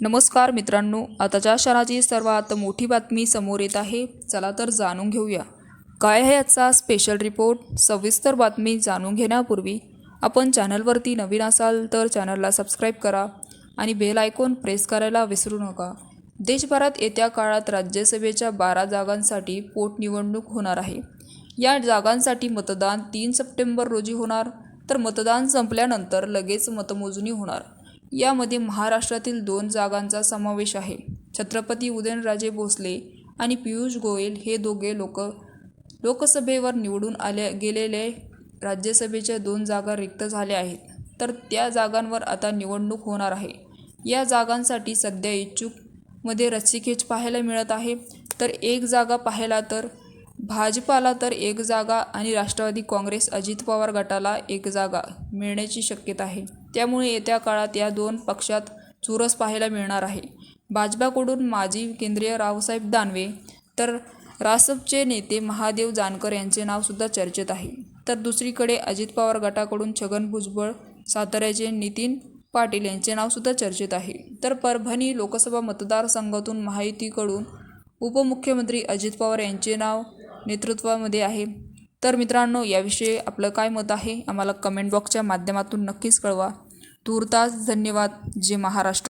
नमस्कार मित्रांनो आताच्या क्षणाची सर्वात मोठी बातमी समोर येत आहे. चला तर जाणून घेऊया. काय आहे आजचा स्पेशल रिपोर्ट सविस्तर बातमी जाणून घेण्यापूर्वी आपण चॅनलवरती नवीन असाल तर चॅनलला सबस्क्राईब करा आणि बेल आयकॉन प्रेस करायला विसरू नका. देशभरात येत्या काळात राज्यसभेच्या बारा जागांसाठी पोटनिवडणूक होणार आहे. या जागांसाठी मतदान तीन सप्टेंबर रोजी होणार. तर मतदान संपल्यानंतर लगेच मतमोजणी होणार. यामध्ये महाराष्ट्रातील दोन जागांचा समावेश आहे. छत्रपती उदयनराजे भोसले आणि पियुष गोयल हे दोघे लोक लोकसभेवर निवडून आले गेलेले राज्यसभेच्या दोन जागा रिक्त झाल्या आहेत. तर त्या जागांवर आता निवडणूक होणार आहे. या जागांसाठी सध्या इच्छुकमध्ये रस्सीखेच पाहायला मिळत आहे. तर एक जागा पाहायला तर भाजपाला तर एक जागा आणि राष्ट्रवादी काँग्रेस अजित पवार गटाला एक जागा मिळण्याची शक्यता आहे. त्यामुळे येत्या काळात या दोन पक्षात चुरस पाहायला मिळणार आहे. भाजपाकडून माजी केंद्रीय रावसाहेब दानवे तर रासपचे नेते महादेव जानकर यांचे नावसुद्धा चर्चेत आहे. तर दुसरीकडे अजित पवार गटाकडून छगन भुजबळ साताऱ्याचे नितीन पाटील यांचे नावसुद्धा चर्चेत आहे. तर परभणी लोकसभा मतदारसंघातून महायुतीकडून उपमुख्यमंत्री अजित पवार यांचे नाव नेतृत्वामध्ये आहे. तर मित्रांनो याविषयी आपलं काय मत आहे? आम्हाला कमेंट बॉक्सच्या माध्यमातून नक्कीच कळवा. तूर्तास धन्यवाद. जे महाराष्ट्र.